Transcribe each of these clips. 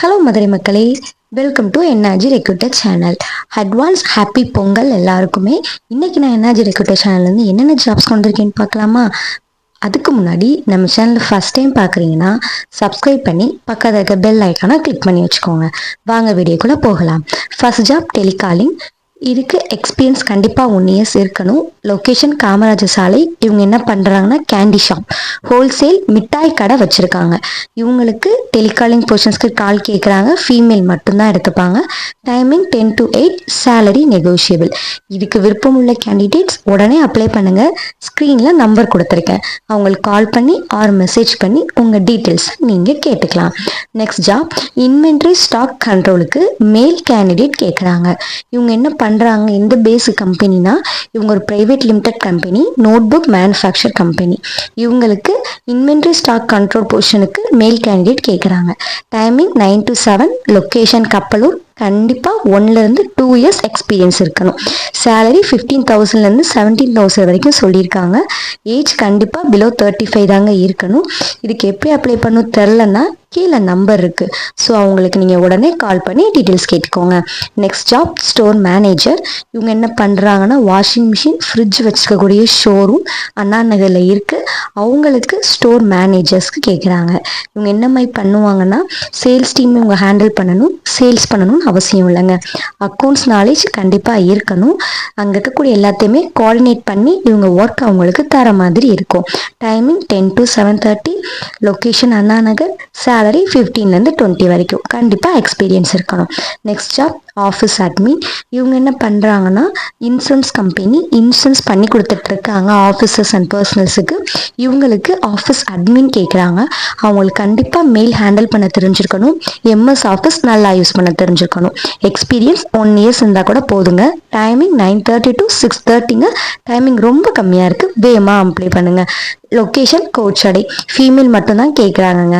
Hello Madurai மக்களே. Welcome to NRG recruiter channel advance happy Pongal எல்லாருக்குமே. இன்னைக்கு நான் என்ஆர்ஜி ரெக்ரூட்டர் சேனல்லேருந்து என்னென்ன ஜாப்ஸ் கொண்டிருக்கேன்னு பார்க்கலாமா? அதுக்கு முன்னாடி நம்ம சேனல் ஃபஸ்ட் டைம் பார்க்குறீங்கன்னா சப்ஸ்கிரைப் பண்ணி பக்கத்தில் இருக்க பெல் ஐக்கானை கிளிக் பண்ணி வச்சுக்கோங்க. வாங்க வீடியோக்குள்ளே போகலாம். ஃபர்ஸ்ட் ஜாப் டெலிகாலிங் இதுக்கு எக்ஸ்பீரியன்ஸ் கண்டிப்பாக ஒன் இயர்ஸ் இருக்கணும். லொக்கேஷன் காமராஜர் சாலை இவங்க என்ன பண்ணுறாங்கன்னா கேண்டி ஷாப் ஹோல்சேல் மிட்டாய் கடை வச்சுருக்காங்க. இவங்களுக்கு டெலிகாலிங் பொசிஷன்ஸ்க்கு கால் கேட்குறாங்க ஃபீமேல் மட்டும்தான் எடுத்துப்பாங்க. Timing ten to eight salary negotiable இதுக்கு விருப்பம் உள்ள கேண்டிடேட்ஸ் உடனே அப்ளை பண்ணுங்கள் ஸ்க்ரீனில் நம்பர் கொடுத்துருக்கேன். அவங்களுக்கு கால் பண்ணி ஆர் மெசேஜ் பண்ணி உங்கள் டீட்டெயில்ஸை நீங்கள் கேட்டுக்கலாம். நெக்ஸ்ட் ஜாப் இன்வென்ட்ரி ஸ்டாக் கண்ட்ரோலுக்கு மேல் கேண்டிடேட் கேட்குறாங்க இவங்க என்ன பண்ணுறாங்க எந்த பேஸ் கம்பெனினா இவங்க ஒரு private limited company notebook manufacture company இவங்களுக்கு இன்வென்ட்ரி ஸ்டாக் கண்ட்ரோல் பொசிஷனுக்கு மேல் கேண்டிடேட் கேட்குறாங்க timing nine to seven location Kappalur கண்டிப்பாக ஒன்லேருந்து டூ இயர்ஸ் எக்ஸ்பீரியன்ஸ் இருக்கணும். சேலரி ஃபிஃப்டீன் தௌசண்ட்லேருந்து செவன்டீன் தௌசண்ட் வரைக்கும் சொல்லியிருக்காங்க. ஏஜ் கண்டிப்பாக பிலோ தேர்ட்டி ஃபைவ் தாங்க இருக்கணும். இதுக்கு எப்படி அப்ளை பண்ணணும் தெரிலன்னா கீழே நம்பர் இருக்குது ஸோ அவங்களுக்கு நீங்கள் உடனே கால் பண்ணி டீட்டெயில்ஸ் கேட்டுக்கோங்க. நெக்ஸ்ட் ஜாப் ஸ்டோர் மேனேஜர் இவங்க என்ன பண்ணுறாங்கன்னா வாஷிங் மிஷின் ஃப்ரிட்ஜ் வச்சுக்கக்கூடிய ஷோரூம் அண்ணா நகரில் இருக்குது அவங்களுக்கு ஸ்டோர் மேனேஜர்ஸ்க்கு கேட்குறாங்க இவங்க என்ன மாதிரி பண்ணுவாங்கன்னா சேல்ஸ் டீம் இவங்க ஹேண்டில் பண்ணணும் சேல்ஸ் பண்ணணும்னு அவசியம் இல்லைங்க. அக்கௌண்ட்ஸ் நாலேஜ் கண்டிப்பாக இருக்கணும். அங்கே இருக்கக்கூடிய எல்லாத்தையுமே கோஆர்டினேட் பண்ணி இவங்க ஒர்க் அவங்களுக்கு தர மாதிரி இருக்கும். Timing ten to seven thirty location Anna Nagar salary ஃபிஃப்டீன்லேருந்து twenty வரைக்கும். கண்டிப்பாக எக்ஸ்பீரியன்ஸ் இருக்கணும். நெக்ஸ்ட் ஜாப் ஆஃபீஸ் அட்மின் இவங்க என்ன பண்ணுறாங்கன்னா இன்சூரன்ஸ் கம்பெனி இன்சூரன்ஸ் பண்ணி கொடுத்துட்ருக்காங்க ஆஃபீஸர்ஸ் அண்ட் பர்சனல்ஸுக்கு இவங்களுக்கு ஆஃபீஸ் அட்மின் கேட்குறாங்க அவங்களுக்கு கண்டிப்பாக மெயில் ஹேண்டில் பண்ண தெரிஞ்சிருக்கணும். எம்எஸ் ஆஃபீஸ் நல்லா யூஸ் பண்ண தெரிஞ்சிருக்கணும். எக்ஸ்பீரியன்ஸ் ஒன் இயர்ஸ் இருந்தால் கூட போதுங்க. Timing nine thirty to six தேர்ட்டிங்க timing ரொம்ப கம்மியாக இருக்குது வேகமாக அப்ளை பண்ணுங்கள் லொக்கேஷன் கோச்சடை ஃபீமேல் மட்டும்தான் கேட்குறாங்கங்க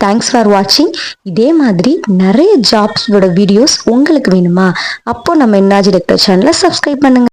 தேங்க்ஸ் ஃபார் வாட்சிங் இதே மாதிரி நிறைய ஜாப்ஸோட வீடியோஸ் உங்களுக்கு வேணுமா? அப்போ நம்ம என்னாஜி டெக்டர் சேனலை சப்ஸ்கிரைப் பண்ணுங்கள்